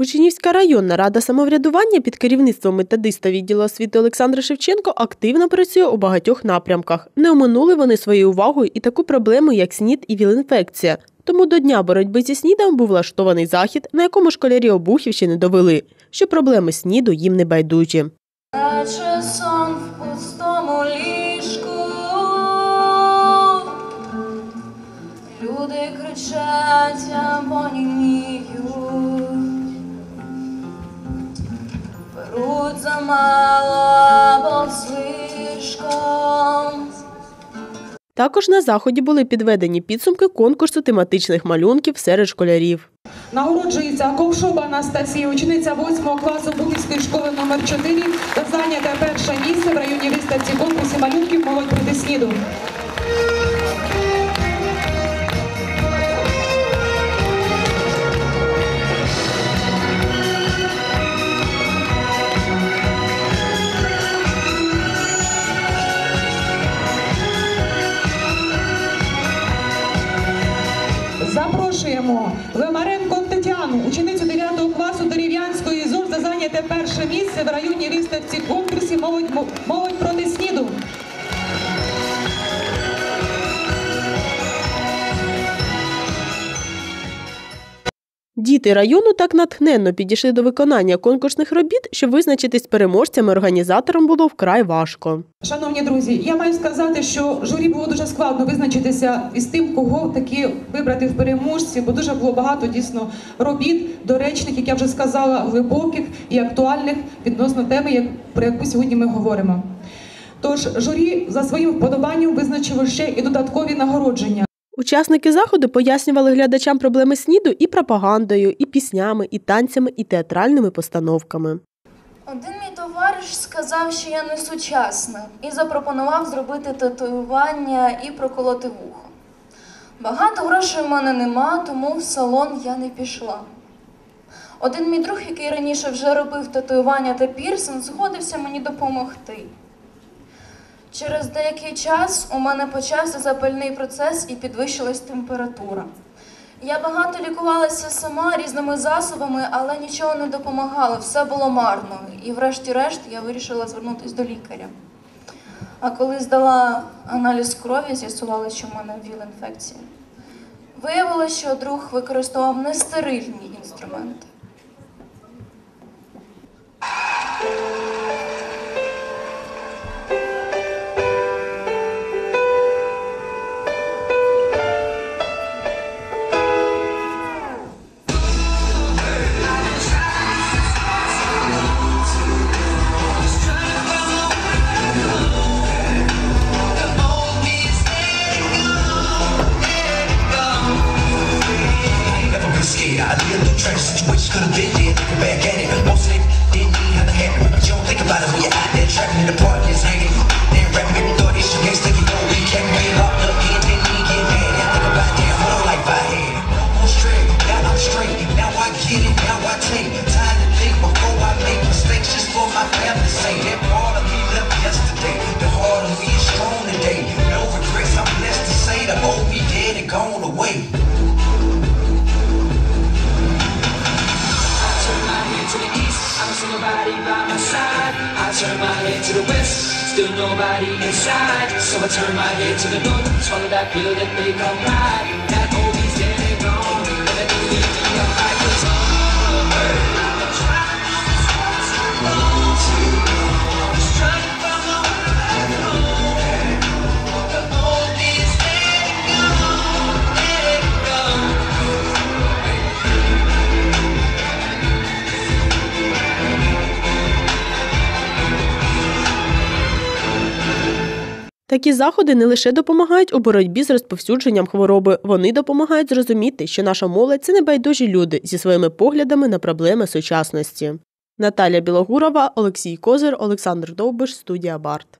Учнівська районна рада самоврядування під керівництвом методиста відділу освіти Олександра Шевченко активно працює у багатьох напрямках. Не оминули вони своєю увагою і таку проблему, як снід і віл-інфекція. Тому до дня боротьби зі снідом був влаштований захід, на якому школярі Обухівщини довели, що проблеми сніду їм не байдужі. Люди кричать або німіють. Беруть замало або слишком. Також на заході були підведені підсумки конкурсу тематичних малюнків серед школярів. Нагороджується Ковшоба Анастасія, учениця 8 класу Бухівської школи номер 4 та зайняте перше місце в районі виставці конкурсі малюнків молодь проти сніду. Запрошуємо Лемаренко Тетяну, ученицю 9 класу Дерев'янської ЗОВ, за зайняте перше місце в районній виставці конкурсі молодь, молодь Діти району так натхненно підійшли до виконання конкурсних робіт, що визначитись переможцями організаторам було вкрай важко. Шановні друзі, я маю сказати, що журі було дуже складно визначитися із тим, кого таки вибрати в переможці, бо дуже було багато дійсно робіт, доречних, як я вже сказала, глибоких і актуальних відносно теми, про яку сьогодні ми говоримо. Тож журі за своїм вподобанням визначило ще і додаткові нагородження. Учасники заходу пояснювали глядачам проблеми сніду і пропагандою, і піснями, і танцями, і театральними постановками. Один мій товариш сказав, що я не сучасна, і запропонував зробити татуювання і проколоти вухо. Багато грошей в мене нема, тому в салон я не пішла. Один мій друг, який раніше вже робив татуювання та пірсинг, згодився мені допомогти. Через деякий час у мене почався запальний процес і підвищилась температура. Я багато лікувалася сама різними засобами, але нічого не допомагало, все було марно. І врешті-решт я вирішила звернутися до лікаря. А коли здала аналіз крові, з'ясувалося, що в мене ВІЛ-інфекція. Виявилося, що друг використовував нестерильні інструменти. Nobody by my side. I turn my head to the west, still nobody inside. So I turn my head to the north, swallow that pill that they call pride. Такі заходи не лише допомагають у боротьбі з розповсюдженням хвороби, вони допомагають зрозуміти, що наша молодь це небайдужі люди зі своїми поглядами на проблеми сучасності. Наталя Білогурова, Олексій Козир, Олександр Довбиш, студія Барт.